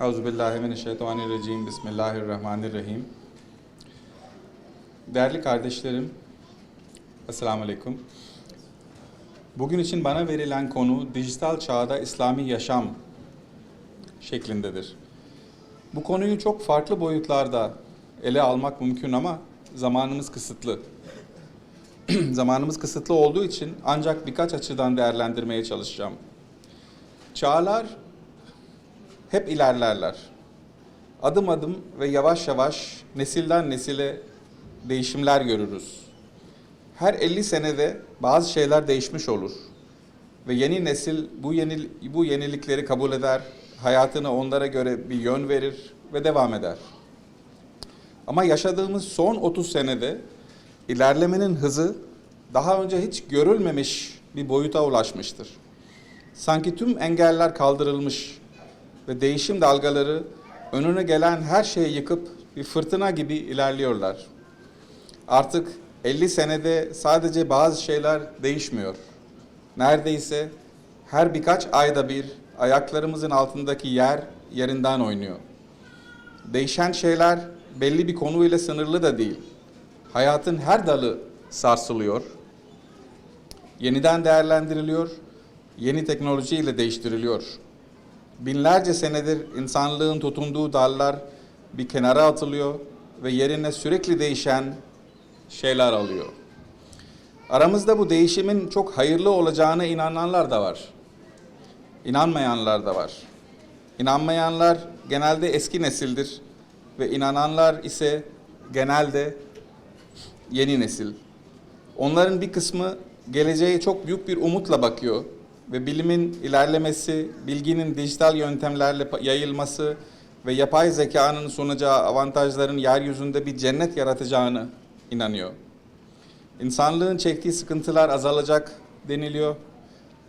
Euzubillahimineşşeytanirracim. Bismillahirrahmanirrahim. Değerli kardeşlerim, Esselamu Aleyküm. Bugün için bana verilen konu dijital çağda İslami yaşam şeklindedir. Bu konuyu çok farklı boyutlarda ele almak mümkün ama zamanımız kısıtlı. zamanımız kısıtlı olduğu için ancak birkaç açıdan değerlendirmeye çalışacağım. Çağlar hep ilerlerler. Adım adım ve yavaş yavaş nesilden nesile değişimler görürüz. Her 50 senede bazı şeyler değişmiş olur ve yeni nesil bu yeni bu yenilikleri kabul eder, hayatını onlara göre bir yön verir ve devam eder. Ama yaşadığımız son 30 senede ilerlemenin hızı daha önce hiç görülmemiş bir boyuta ulaşmıştır. Sanki tüm engeller kaldırılmış ve değişim dalgaları önüne gelen her şeyi yıkıp bir fırtına gibi ilerliyorlar. Artık 50 senede sadece bazı şeyler değişmiyor. Neredeyse her birkaç ayda bir ayaklarımızın altındaki yer yerinden oynuyor. Değişen şeyler belli bir konuyla sınırlı da değil. Hayatın her dalı sarsılıyor. Yeniden değerlendiriliyor. Yeni teknolojiyle değiştiriliyor. Binlerce senedir insanlığın tutunduğu dallar bir kenara atılıyor ve yerine sürekli değişen şeyler alıyor. Aramızda bu değişimin çok hayırlı olacağına inananlar da var. İnanmayanlar da var. İnanmayanlar genelde eski nesildir ve inananlar ise genelde yeni nesil. Onların bir kısmı geleceğe çok büyük bir umutla bakıyor ve bilimin ilerlemesi, bilginin dijital yöntemlerle yayılması ve yapay zekanın sunacağı avantajların yeryüzünde bir cennet yaratacağını inanıyor. İnsanlığın çektiği sıkıntılar azalacak deniliyor.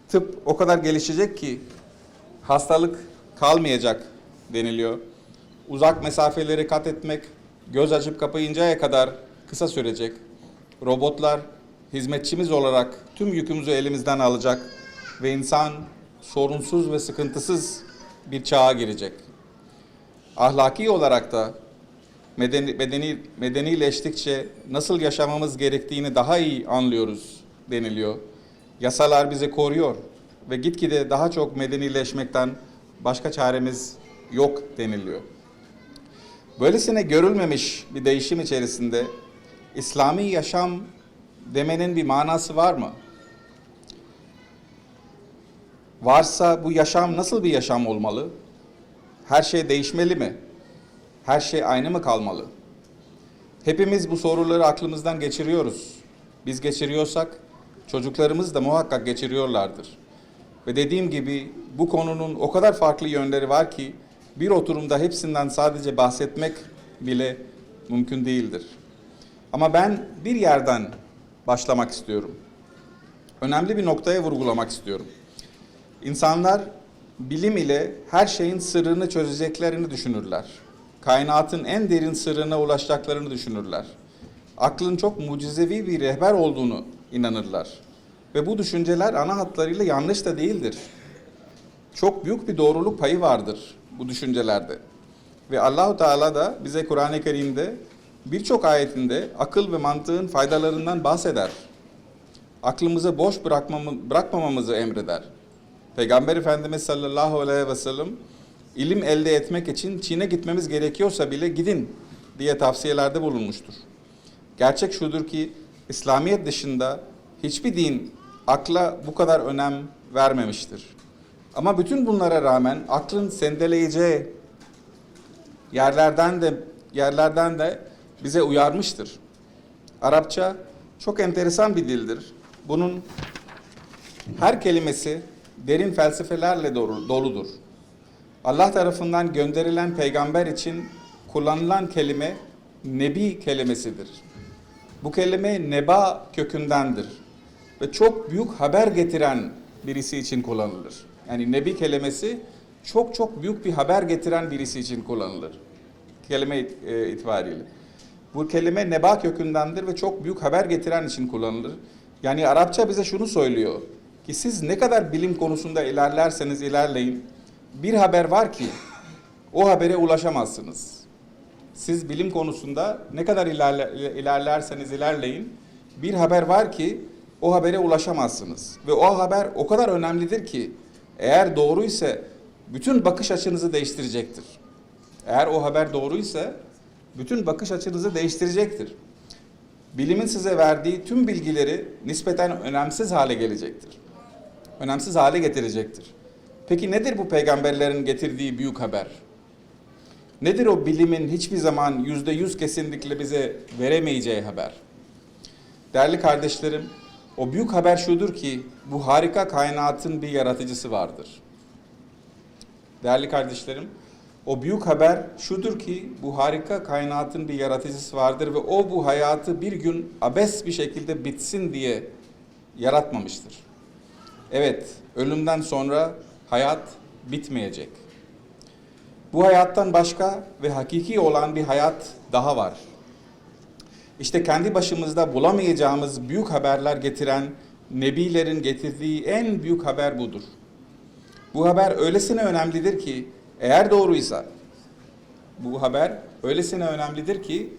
Tıp o kadar gelişecek ki hastalık kalmayacak deniliyor. Uzak mesafeleri kat etmek göz açıp kapayıncaya kadar kısa sürecek. Robotlar hizmetçimiz olarak tüm yükümüzü elimizden alacak ve insan sorunsuz ve sıkıntısız bir çağa girecek. Ahlaki olarak da medeni, medeni, medenileştikçe nasıl yaşamamız gerektiğini daha iyi anlıyoruz deniliyor. Yasalar bizi koruyor ve gitgide daha çok medenileşmekten başka çaremiz yok deniliyor. Böylesine görülmemiş bir değişim içerisinde İslami yaşam demenin bir manası var mı? Varsa bu yaşam nasıl bir yaşam olmalı? Her şey değişmeli mi? Her şey aynı mı kalmalı? Hepimiz bu soruları aklımızdan geçiriyoruz. Biz geçiriyorsak çocuklarımız da muhakkak geçiriyorlardır. Ve dediğim gibi bu konunun o kadar farklı yönleri var ki bir oturumda hepsinden sadece bahsetmek bile mümkün değildir. Ama ben bir yerden başlamak istiyorum. Önemli bir noktaya vurgulamak istiyorum. İnsanlar bilim ile her şeyin sırrını çözeceklerini düşünürler. Kainatın en derin sırrına ulaşacaklarını düşünürler. Aklın çok mucizevi bir rehber olduğunu inanırlar. Ve bu düşünceler ana hatlarıyla yanlış da değildir. Çok büyük bir doğruluk payı vardır bu düşüncelerde. Ve Allahu Teala da bize Kur'an-ı Kerim'de birçok ayetinde akıl ve mantığın faydalarından bahseder. Aklımızı boş bırakmamamızı emreder. Peygamber Efendimiz sallallahu aleyhi ve sellem ilim elde etmek için Çin'e gitmemiz gerekiyorsa bile gidin diye tavsiyelerde bulunmuştur. Gerçek şudur ki İslamiyet dışında hiçbir din akla bu kadar önem vermemiştir. Ama bütün bunlara rağmen aklın sendeleyeceği yerlerden de yerlerden de bize uyarmıştır. Arapça çok enteresan bir dildir. Bunun her kelimesi derin felsefelerle doludur. Allah tarafından gönderilen peygamber için kullanılan kelime nebi kelimesidir. Bu kelime neba kökündendir ve çok büyük haber getiren birisi için kullanılır. Yani nebi kelimesi çok çok büyük bir haber getiren birisi için kullanılır. Kelime e, itibariyle. Bu kelime neba kökündendir ve çok büyük haber getiren için kullanılır. Yani Arapça bize şunu söylüyor ki siz ne kadar bilim konusunda ilerlerseniz ilerleyin bir haber var ki o habere ulaşamazsınız. Siz bilim konusunda ne kadar ilerle, ilerlerseniz ilerleyin bir haber var ki o habere ulaşamazsınız. Ve o haber o kadar önemlidir ki eğer doğruysa bütün bakış açınızı değiştirecektir. Eğer o haber doğruysa bütün bakış açınızı değiştirecektir. Bilimin size verdiği tüm bilgileri nispeten önemsiz hale gelecektir. Önemsiz hale getirecektir. Peki nedir bu peygamberlerin getirdiği büyük haber? Nedir o bilimin hiçbir zaman yüzde yüz kesinlikle bize veremeyeceği haber? Değerli kardeşlerim, o büyük haber şudur ki bu harika kainatın bir yaratıcısı vardır. Değerli kardeşlerim, o büyük haber şudur ki bu harika kainatın bir yaratıcısı vardır ve o bu hayatı bir gün abes bir şekilde bitsin diye yaratmamıştır. Evet, ölümden sonra hayat bitmeyecek. Bu hayattan başka ve hakiki olan bir hayat daha var. İşte kendi başımızda bulamayacağımız büyük haberler getiren nebilerin getirdiği en büyük haber budur. Bu haber öylesine önemlidir ki eğer doğruysa bu haber öylesine önemlidir ki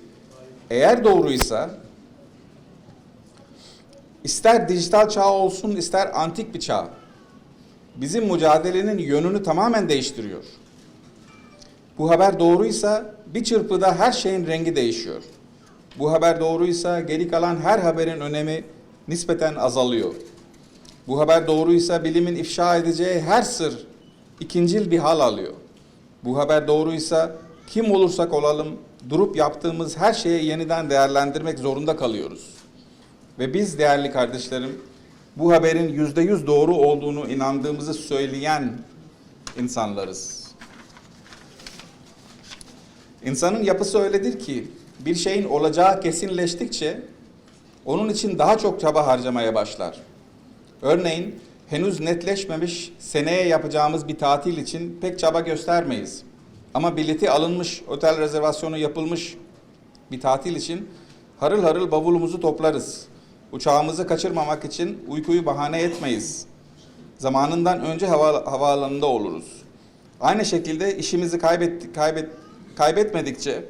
eğer doğruysa ister dijital çağ olsun ister antik bir çağ bizim mücadelenin yönünü tamamen değiştiriyor. Bu haber doğruysa bir çırpıda her şeyin rengi değişiyor. Bu haber doğruysa geri kalan her haberin önemi nispeten azalıyor. Bu haber doğruysa bilimin ifşa edeceği her sır ikincil bir hal alıyor. Bu haber doğruysa kim olursak olalım durup yaptığımız her şeyi yeniden değerlendirmek zorunda kalıyoruz. Ve biz değerli kardeşlerim bu haberin yüzde yüz doğru olduğunu inandığımızı söyleyen insanlarız. İnsanın yapısı öyledir ki bir şeyin olacağı kesinleştikçe onun için daha çok çaba harcamaya başlar. Örneğin henüz netleşmemiş seneye yapacağımız bir tatil için pek çaba göstermeyiz. Ama bileti alınmış, otel rezervasyonu yapılmış bir tatil için harıl harıl bavulumuzu toplarız. Uçağımızı kaçırmamak için uykuyu bahane etmeyiz. Zamanından önce hava, havaalanında oluruz. Aynı şekilde işimizi kaybettik, kaybet, kaybetmedikçe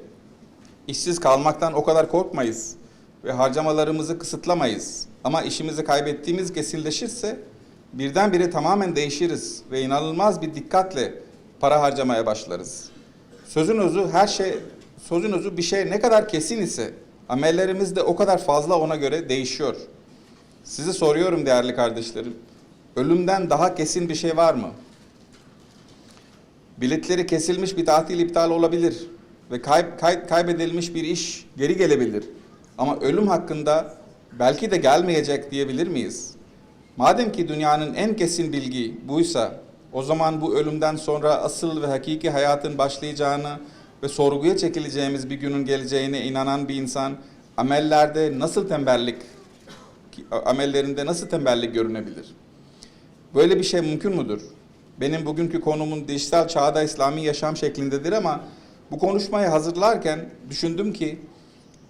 işsiz kalmaktan o kadar korkmayız ve harcamalarımızı kısıtlamayız. Ama işimizi kaybettiğimiz kesinleşirse birdenbire tamamen değişiriz ve inanılmaz bir dikkatle para harcamaya başlarız. Sözün özü her şey, sözün özü bir şey ne kadar kesin ise amellerimiz de o kadar fazla ona göre değişiyor. Sizi soruyorum değerli kardeşlerim. Ölümden daha kesin bir şey var mı? Biletleri kesilmiş bir tatil iptal olabilir ve kay, kay, kaybedilmiş bir iş geri gelebilir. Ama ölüm hakkında belki de gelmeyecek diyebilir miyiz? Madem ki dünyanın en kesin bilgi buysa, o zaman bu ölümden sonra asıl ve hakiki hayatın başlayacağını ve sorguya çekileceğimiz bir günün geleceğine inanan bir insan amellerde nasıl tembellik amellerinde nasıl tembellik görünebilir? Böyle bir şey mümkün müdür? Benim bugünkü konumun dijital çağda İslami yaşam şeklindedir ama bu konuşmayı hazırlarken düşündüm ki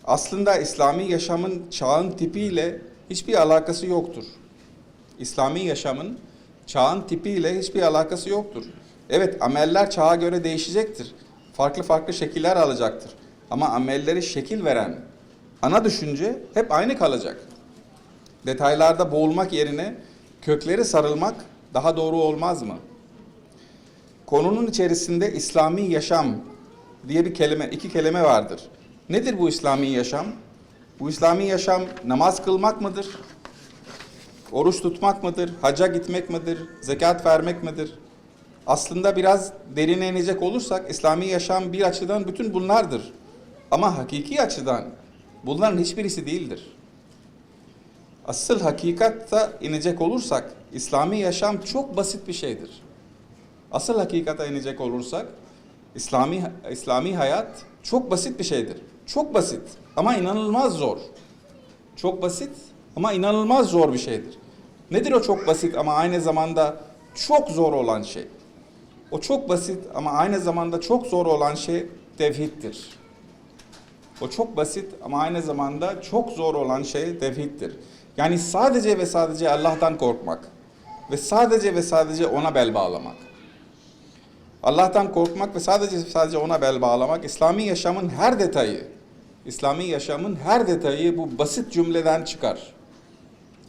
aslında İslami yaşamın çağın tipiyle hiçbir alakası yoktur. İslami yaşamın çağın tipiyle hiçbir alakası yoktur. Evet ameller çağa göre değişecektir. Farklı farklı şekiller alacaktır. Ama amelleri şekil veren ana düşünce hep aynı kalacak. Detaylarda boğulmak yerine kökleri sarılmak daha doğru olmaz mı? Konunun içerisinde İslami yaşam diye bir kelime, iki kelime vardır. Nedir bu İslami yaşam? Bu İslami yaşam namaz kılmak mıdır? Oruç tutmak mıdır? Haca gitmek midir? Zekat vermek midir? Aslında biraz derine inecek olursak İslami yaşam bir açıdan bütün bunlardır. Ama hakiki açıdan bunların hiçbirisi değildir. Asıl hakikatta inecek olursak İslami yaşam çok basit bir şeydir. Asıl hakikata inecek olursak İslami İslami hayat çok basit bir şeydir. Çok basit ama inanılmaz zor. Çok basit ama inanılmaz zor bir şeydir. Nedir o çok basit ama aynı zamanda çok zor olan şey? O çok basit ama aynı zamanda çok zor olan şey tevhiddir. O çok basit ama aynı zamanda çok zor olan şey tevhiddir. Yani sadece ve sadece Allah'tan korkmak ve sadece ve sadece ona bel bağlamak. Allah'tan korkmak ve sadece sadece ona bel bağlamak İslami yaşamın her detayı, İslami yaşamın her detayı bu basit cümleden çıkar.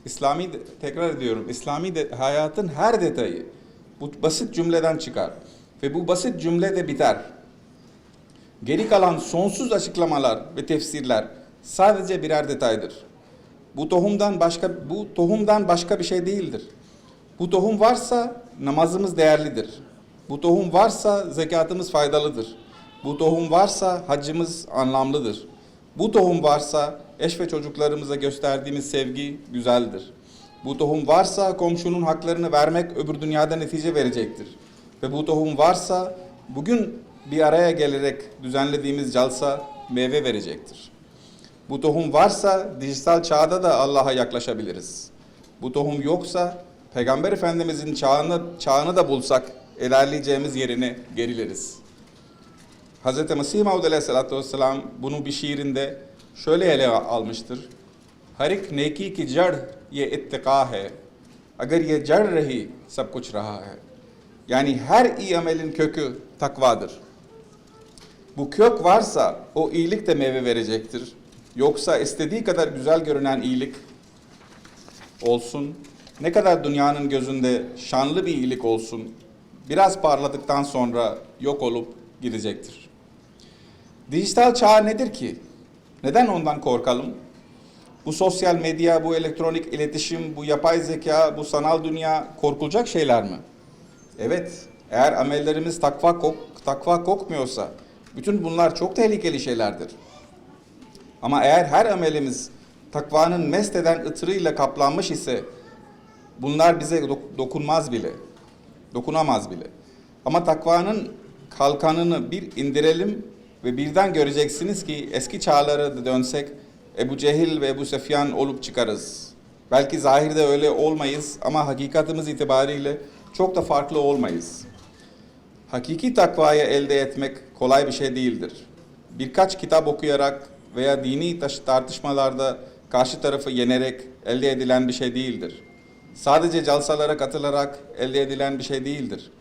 İslami tekrar ediyorum İslami de, hayatın her detayı bu basit cümleden çıkar ve bu basit cümle de biter. Geri kalan sonsuz açıklamalar ve tefsirler sadece birer detaydır. Bu tohumdan başka bu tohumdan başka bir şey değildir. Bu tohum varsa namazımız değerlidir. Bu tohum varsa zekatımız faydalıdır. Bu tohum varsa hacımız anlamlıdır. Bu tohum varsa eş ve çocuklarımıza gösterdiğimiz sevgi güzeldir. Bu tohum varsa komşunun haklarını vermek öbür dünyada netice verecektir. Ve bu tohum varsa bugün bir araya gelerek düzenlediğimiz calsa meyve verecektir. Bu tohum varsa dijital çağda da Allah'a yaklaşabiliriz. Bu tohum yoksa Peygamber Efendimizin çağını, çağını da bulsak ilerleyeceğimiz yerine gerileriz. Hz. Mesih Maud Aleyhisselatü Vesselam bunu bir şiirinde şöyle ele almıştır. Her ek neki ki जड़ ये इत्तिका है अगर ये जड़ रही सब कुछ रहा है yani her iyi amelin kökü takvadır. Bu kök varsa o iyilik de meyve verecektir. Yoksa istediği kadar güzel görünen iyilik olsun, ne kadar dünyanın gözünde şanlı bir iyilik olsun, biraz parladıktan sonra yok olup gidecektir. Dijital çağ nedir ki? Neden ondan korkalım? Bu sosyal medya, bu elektronik iletişim, bu yapay zeka, bu sanal dünya korkulacak şeyler mi? Evet, eğer amellerimiz takva, kok, takva kokmuyorsa bütün bunlar çok tehlikeli şeylerdir. Ama eğer her amelimiz takvanın mest eden ıtırıyla kaplanmış ise bunlar bize dok- dokunmaz bile. Dokunamaz bile. Ama takvanın kalkanını bir indirelim ve birden göreceksiniz ki eski çağlara dönsek Ebu Cehil ve Ebu Sefyan olup çıkarız. Belki zahirde öyle olmayız ama hakikatimiz itibariyle çok da farklı olmayız. Hakiki takvayı elde etmek kolay bir şey değildir. Birkaç kitap okuyarak veya dini tartışmalarda karşı tarafı yenerek elde edilen bir şey değildir. Sadece calsalara katılarak elde edilen bir şey değildir.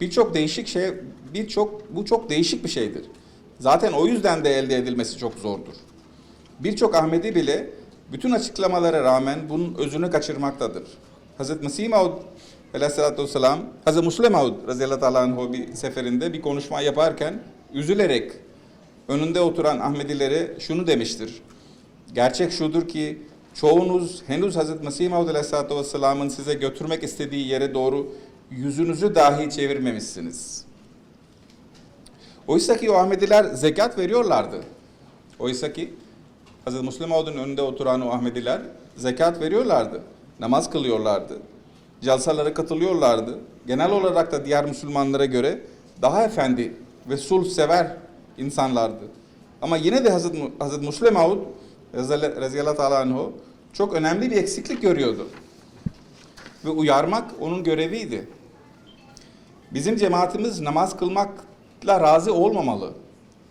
Birçok değişik şey, birçok bu çok değişik bir şeydir. Zaten o yüzden de elde edilmesi çok zordur. Birçok Ahmedi bile bütün açıklamalara rağmen bunun özünü kaçırmaktadır. Hz. Mesih Maud aleyhissalatü vesselam, Hz. Muslim Maud radıyallahu anh bir seferinde bir konuşma yaparken üzülerek önünde oturan Ahmedilere şunu demiştir. Gerçek şudur ki çoğunuz henüz Hz. Mesih Maud aleyhissalatü vesselamın size götürmek istediği yere doğru yüzünüzü dahi çevirmemişsiniz. Oysa ki o Ahmediler zekat veriyorlardı. Oysa ki Hz. Müslim Maud'un önünde oturan o Ahmediler zekat veriyorlardı. Namaz kılıyorlardı. Calsalara katılıyorlardı. Genel olarak da diğer Müslümanlara göre daha efendi ve sulh sever insanlardı. Ama yine de Hz. Hz. Müslim Maud Reziyallahu Teala çok önemli bir eksiklik görüyordu. Ve uyarmak onun göreviydi. Bizim cemaatimiz namaz kılmakla razı olmamalı.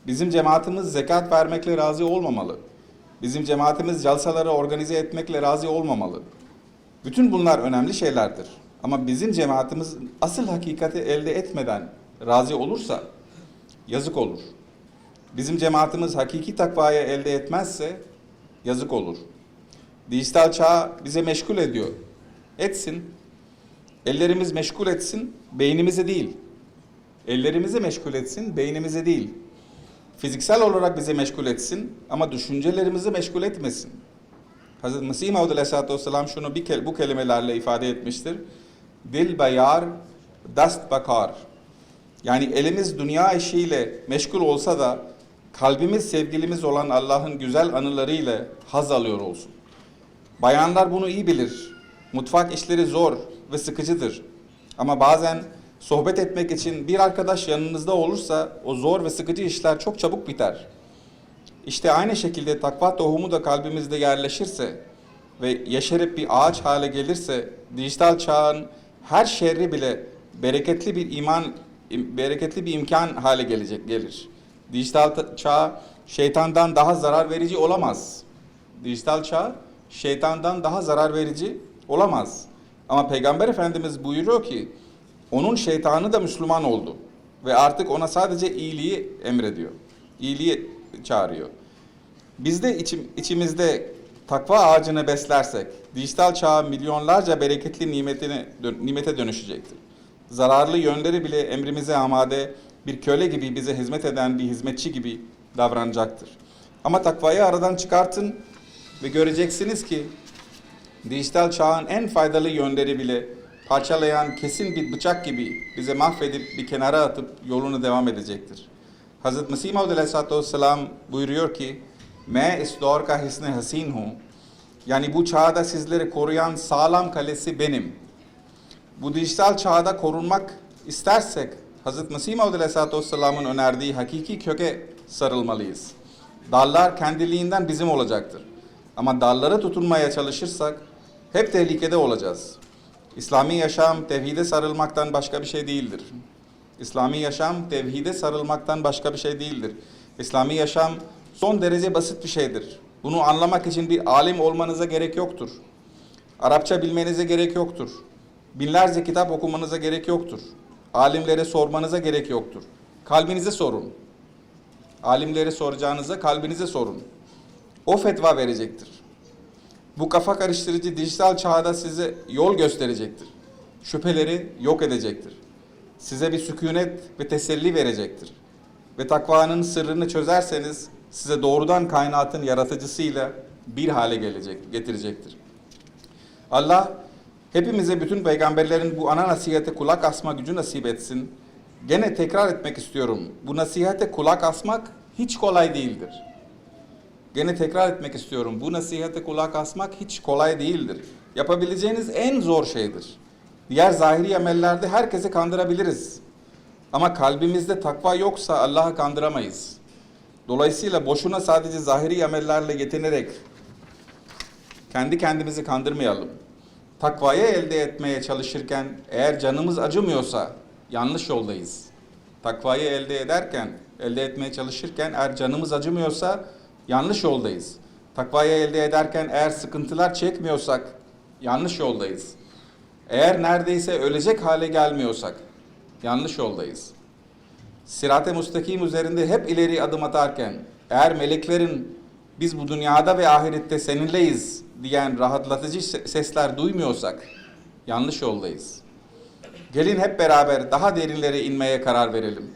Bizim cemaatimiz zekat vermekle razı olmamalı. Bizim cemaatimiz calsaları organize etmekle razı olmamalı. Bütün bunlar önemli şeylerdir. Ama bizim cemaatimiz asıl hakikati elde etmeden razı olursa yazık olur. Bizim cemaatimiz hakiki takvayı elde etmezse yazık olur. Dijital çağ bize meşgul ediyor. Etsin. Ellerimiz meşgul etsin, beynimizi değil. Ellerimizi meşgul etsin, beynimizi değil. Fiziksel olarak bizi meşgul etsin ama düşüncelerimizi meşgul etmesin. Hz. Mesih Maud Aleyhisselatü Vesselam şunu bir kel bu kelimelerle ifade etmiştir. Dil bayar, dast bakar. Yani elimiz dünya işiyle meşgul olsa da kalbimiz sevgilimiz olan Allah'ın güzel anılarıyla haz alıyor olsun. Bayanlar bunu iyi bilir. Mutfak işleri zor ve sıkıcıdır. Ama bazen sohbet etmek için bir arkadaş yanınızda olursa o zor ve sıkıcı işler çok çabuk biter. İşte aynı şekilde takva tohumu da kalbimizde yerleşirse ve yeşerip bir ağaç hale gelirse dijital çağın her şerri bile bereketli bir iman bereketli bir imkan hale gelecek gelir. Dijital ta- çağ şeytandan daha zarar verici olamaz. Dijital çağ şeytandan daha zarar verici olamaz. Ama Peygamber Efendimiz buyuruyor ki onun şeytanı da Müslüman oldu. ve artık ona sadece iyiliği emrediyor. İyiliği çağırıyor. Biz de içim, içimizde takva ağacını beslersek, dijital çağ milyonlarca bereketli nimetine, dön- nimete dönüşecektir. Zararlı yönleri bile emrimize amade bir köle gibi bize hizmet eden bir hizmetçi gibi davranacaktır. Ama takvayı aradan çıkartın ve göreceksiniz ki dijital çağın en faydalı yönleri bile parçalayan kesin bir bıçak gibi bize mahvedip bir kenara atıp yolunu devam edecektir. Hz. Mesih Maud Aleyhisselatü Vesselam buyuruyor ki, ''Mä is dor ka hisne hasin hum.'' Yani bu çağda sizleri koruyan sağlam kalesi benim. Bu dijital çağda korunmak istersek Hz. Mesih Maud Aleyhisselatü Vesselam'ın önerdiği hakiki köke sarılmalıyız. Dallar kendiliğinden bizim olacaktır. Ama dallara tutunmaya çalışırsak hep tehlikede olacağız. İslami yaşam tevhide sarılmaktan başka bir şey değildir. İslami yaşam tevhide sarılmaktan başka bir şey değildir. İslami yaşam son derece basit bir şeydir. Bunu anlamak için bir alim olmanıza gerek yoktur. Arapça bilmenize gerek yoktur. Binlerce kitap okumanıza gerek yoktur. Alimlere sormanıza gerek yoktur. Kalbinize sorun. Alimlere soracağınıza kalbinize sorun. O fetva verecektir. Bu kafa karıştırıcı dijital çağda size yol gösterecektir. Şüpheleri yok edecektir. Size bir sükunet ve teselli verecektir. Ve takvanın sırrını çözerseniz size doğrudan kainatın yaratıcısıyla bir hale gelecek, getirecektir. Allah hepimize bütün peygamberlerin bu ana nasihate kulak asma gücü nasip etsin. Gene tekrar etmek istiyorum. Bu nasihate kulak asmak hiç kolay değildir. Gene tekrar etmek istiyorum. Bu nasihate kulak asmak hiç kolay değildir. Yapabileceğiniz en zor şeydir. Diğer zahiri amellerde herkesi kandırabiliriz. Ama kalbimizde takva yoksa Allah'ı kandıramayız. Dolayısıyla boşuna sadece zahiri amellerle yetinerek kendi kendimizi kandırmayalım. Takvayı elde etmeye çalışırken eğer canımız acımıyorsa yanlış yoldayız. Takvayı elde ederken, elde etmeye çalışırken eğer canımız acımıyorsa yanlış yoldayız. Takvayı elde ederken eğer sıkıntılar çekmiyorsak yanlış yoldayız. Eğer neredeyse ölecek hale gelmiyorsak yanlış yoldayız. Sirat-ı müstakim üzerinde hep ileri adım atarken eğer meleklerin biz bu dünyada ve ahirette seninleyiz diyen rahatlatıcı se- sesler duymuyorsak yanlış yoldayız. Gelin hep beraber daha derinlere inmeye karar verelim.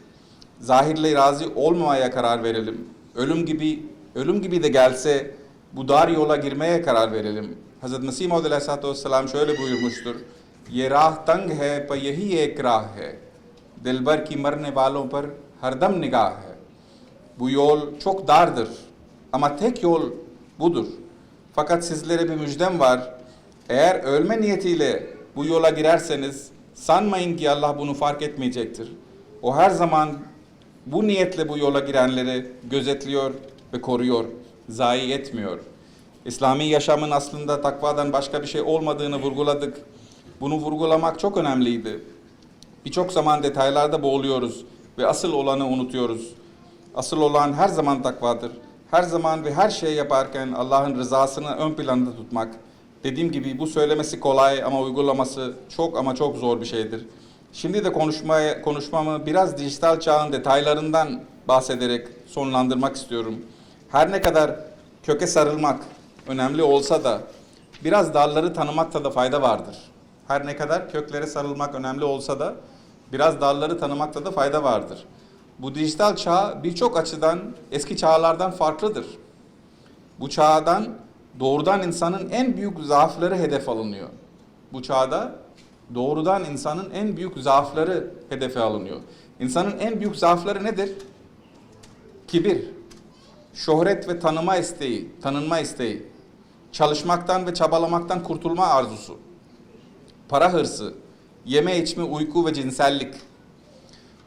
Zahirle razı olmamaya karar verelim. Ölüm gibi ölüm gibi de gelse bu dar yola girmeye karar verelim. Hazreti Mesih Maud Aleyhisselatü Vesselam şöyle buyurmuştur. Ye rah tang hai pa yahi ek rah hai. Dilber ki marne valon par hardam nigah hai. Bu yol çok dardır ama tek yol budur. Fakat sizlere bir müjdem var. Eğer ölme niyetiyle bu yola girerseniz sanmayın ki Allah bunu fark etmeyecektir. O her zaman bu niyetle bu yola girenleri gözetliyor ve koruyor, zayi etmiyor. İslami yaşamın aslında takvadan başka bir şey olmadığını vurguladık. Bunu vurgulamak çok önemliydi. Birçok zaman detaylarda boğuluyoruz ve asıl olanı unutuyoruz. Asıl olan her zaman takvadır. Her zaman ve her şey yaparken Allah'ın rızasını ön planda tutmak. Dediğim gibi bu söylemesi kolay ama uygulaması çok ama çok zor bir şeydir. Şimdi de konuşmaya, konuşmamı biraz dijital çağın detaylarından bahsederek sonlandırmak istiyorum. Her ne kadar köke sarılmak önemli olsa da biraz dalları tanımakta da fayda vardır. Her ne kadar köklere sarılmak önemli olsa da biraz dalları tanımakta da fayda vardır. Bu dijital çağ birçok açıdan eski çağlardan farklıdır. Bu çağdan doğrudan insanın en büyük zaafları hedef alınıyor. Bu çağda doğrudan insanın en büyük zaafları hedefe alınıyor. İnsanın en büyük zaafları nedir? Kibir, şöhret ve tanıma isteği, tanınma isteği, çalışmaktan ve çabalamaktan kurtulma arzusu, para hırsı, yeme içme, uyku ve cinsellik.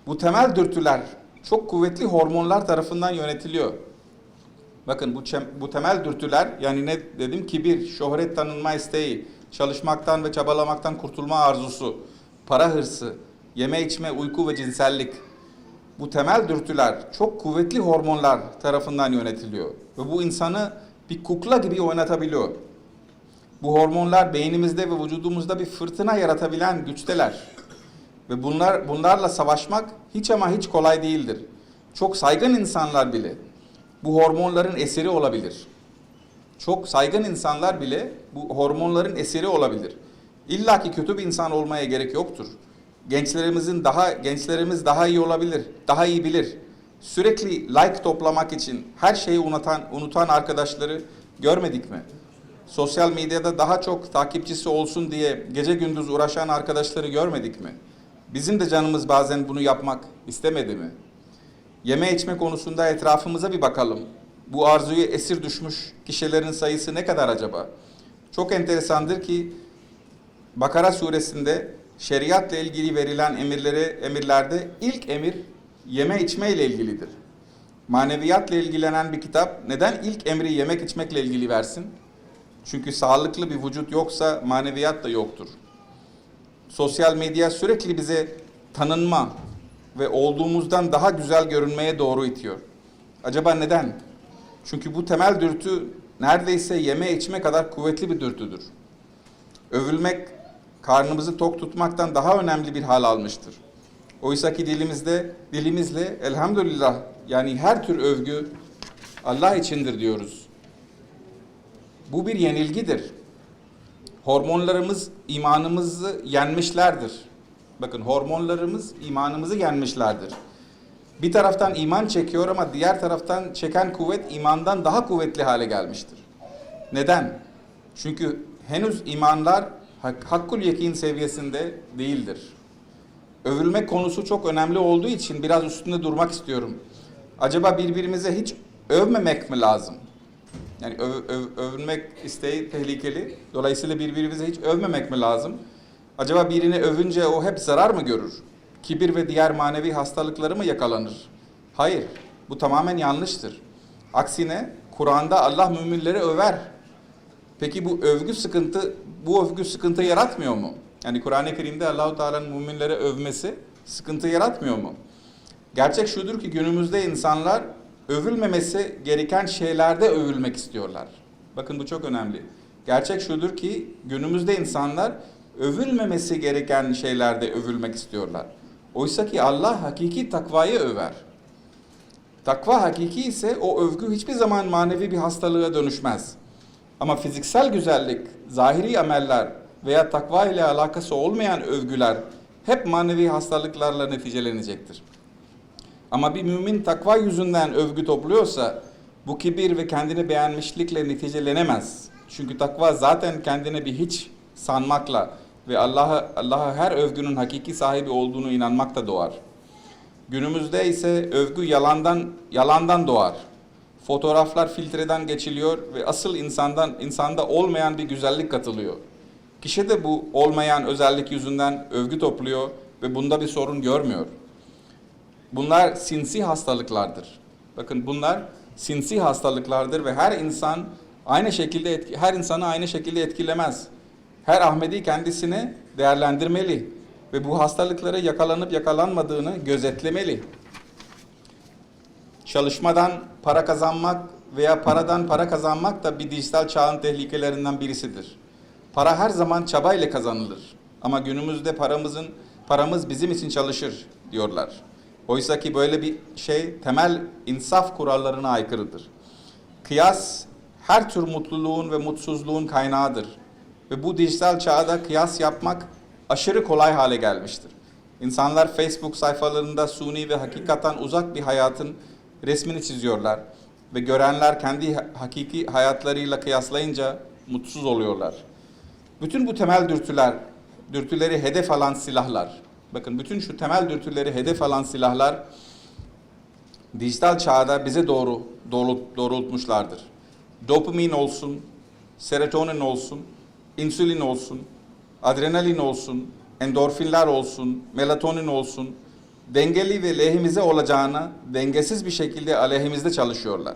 Bu temel dürtüler çok kuvvetli hormonlar tarafından yönetiliyor. Bakın bu, bu temel dürtüler yani ne dedim kibir, şöhret tanınma isteği, çalışmaktan ve çabalamaktan kurtulma arzusu, para hırsı, yeme içme, uyku ve cinsellik. Bu temel dürtüler çok kuvvetli hormonlar tarafından yönetiliyor. Ve bu insanı bir kukla gibi oynatabiliyor. Bu hormonlar beynimizde ve vücudumuzda bir fırtına yaratabilen güçteler. Ve bunlar bunlarla savaşmak hiç ama hiç kolay değildir. Çok saygın insanlar bile bu hormonların esiri olabilir. Çok saygın insanlar bile bu hormonların esiri olabilir. İlla ki kötü bir insan olmaya gerek yoktur. Gençlerimizin daha gençlerimiz daha iyi olabilir, daha iyi bilir. Sürekli like toplamak için her şeyi unutan unutan arkadaşları görmedik mi? Sosyal medyada daha çok takipçisi olsun diye gece gündüz uğraşan arkadaşları görmedik mi? Bizim de canımız bazen bunu yapmak istemedi mi? Yeme içme konusunda etrafımıza bir bakalım. Bu arzuya esir düşmüş kişilerin sayısı ne kadar acaba? Çok enteresandır ki Bakara suresinde şeriatla ilgili verilen emirleri emirlerde ilk emir yeme içme ile ilgilidir. Maneviyatla ilgilenen bir kitap neden ilk emri yemek içmekle ilgili versin? Çünkü sağlıklı bir vücut yoksa maneviyat da yoktur. Sosyal medya sürekli bize tanınma ve olduğumuzdan daha güzel görünmeye doğru itiyor. Acaba neden? Çünkü bu temel dürtü neredeyse yeme içme kadar kuvvetli bir dürtüdür. Övülmek karnımızı tok tutmaktan daha önemli bir hal almıştır. Oysa ki dilimizde dilimizle elhamdülillah yani her tür övgü Allah içindir diyoruz. Bu bir yenilgidir. Hormonlarımız imanımızı yenmişlerdir. Bakın hormonlarımız imanımızı yenmişlerdir. Bir taraftan iman çekiyor ama diğer taraftan çeken kuvvet imandan daha kuvvetli hale gelmiştir. Neden? Çünkü henüz imanlar hak, hakkul yekin seviyesinde değildir. Övülme konusu çok önemli olduğu için biraz üstünde durmak istiyorum. Acaba birbirimize hiç övmemek mi lazım? Yani öv, öv, övünmek isteği tehlikeli. Dolayısıyla birbirimize hiç övmemek mi lazım? Acaba birini övünce o hep zarar mı görür? Kibir ve diğer manevi hastalıkları mı yakalanır? Hayır, bu tamamen yanlıştır. Aksine Kur'an'da Allah müminleri över. Peki bu övgü sıkıntı, bu övgü sıkıntı yaratmıyor mu? Yani Kur'an-ı Kerim'de Allahu Teala'nın müminlere övmesi sıkıntı yaratmıyor mu? Gerçek şudur ki günümüzde insanlar övülmemesi gereken şeylerde övülmek istiyorlar. Bakın bu çok önemli. Gerçek şudur ki günümüzde insanlar övülmemesi gereken şeylerde övülmek istiyorlar. Oysa ki Allah hakiki takvayı över. Takva hakiki ise o övgü hiçbir zaman manevi bir hastalığa dönüşmez. Ama fiziksel güzellik, zahiri ameller veya takva ile alakası olmayan övgüler hep manevi hastalıklarla neticelenecektir. Ama bir mümin takva yüzünden övgü topluyorsa bu kibir ve kendini beğenmişlikle neticelenemez. Çünkü takva zaten kendine bir hiç sanmakla ve Allah'a Allah'a her övgünün hakiki sahibi olduğunu inanmakta doğar. Günümüzde ise övgü yalandan yalandan doğar. Fotoğraflar filtreden geçiliyor ve asıl insandan insanda olmayan bir güzellik katılıyor. Kişi de bu olmayan özellik yüzünden övgü topluyor ve bunda bir sorun görmüyor. Bunlar sinsi hastalıklardır. Bakın bunlar sinsi hastalıklardır ve her insan aynı şekilde etki, her insanı aynı şekilde etkilemez. Her Ahmedi kendisini değerlendirmeli ve bu hastalıklara yakalanıp yakalanmadığını gözetlemeli. Çalışmadan para kazanmak veya paradan para kazanmak da bir dijital çağın tehlikelerinden birisidir. Para her zaman çabayla kazanılır. Ama günümüzde paramızın paramız bizim için çalışır diyorlar. Oysa ki böyle bir şey temel insaf kurallarına aykırıdır. Kıyas her tür mutluluğun ve mutsuzluğun kaynağıdır. Ve bu dijital çağda kıyas yapmak aşırı kolay hale gelmiştir. İnsanlar Facebook sayfalarında suni ve hakikaten uzak bir hayatın resmini çiziyorlar ve görenler kendi hakiki hayatlarıyla kıyaslayınca mutsuz oluyorlar. Bütün bu temel dürtüler, dürtüleri hedef alan silahlar. Bakın bütün şu temel dürtüleri hedef alan silahlar dijital çağda bize doğru doğrultmuşlardır. Dopamin olsun, serotonin olsun, insülin olsun, adrenalin olsun, endorfinler olsun, melatonin olsun, dengeli ve lehimize olacağına dengesiz bir şekilde aleyhimizde çalışıyorlar.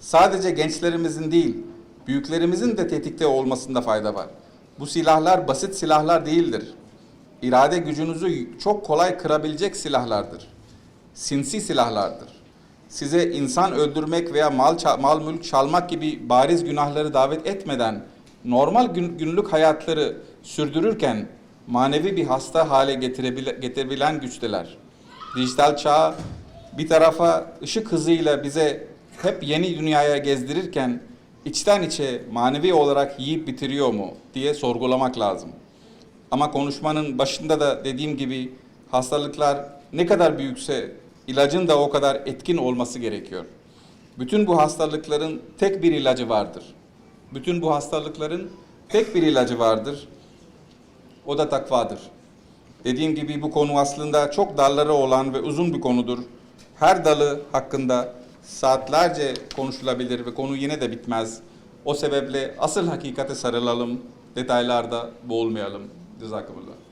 Sadece gençlerimizin değil, büyüklerimizin de tetikte olmasında fayda var. Bu silahlar basit silahlar değildir. İrade gücünüzü çok kolay kırabilecek silahlardır. Sinsi silahlardır. Size insan öldürmek veya mal mal mülk çalmak gibi bariz günahları davet etmeden normal gün, günlük hayatları sürdürürken manevi bir hasta hale getirebile- getirebilen güçteler. Dijital çağ bir tarafa ışık hızıyla bize hep yeni dünyaya gezdirirken içten içe manevi olarak yiyip bitiriyor mu diye sorgulamak lazım. Ama konuşmanın başında da dediğim gibi hastalıklar ne kadar büyükse ilacın da o kadar etkin olması gerekiyor. Bütün bu hastalıkların tek bir ilacı vardır. Bütün bu hastalıkların tek bir ilacı vardır. O da takvadır. Dediğim gibi bu konu aslında çok dalları olan ve uzun bir konudur. Her dalı hakkında saatlerce konuşulabilir ve konu yine de bitmez. O sebeple asıl hakikate sarılalım, detaylarda boğulmayalım. Cezakumullah.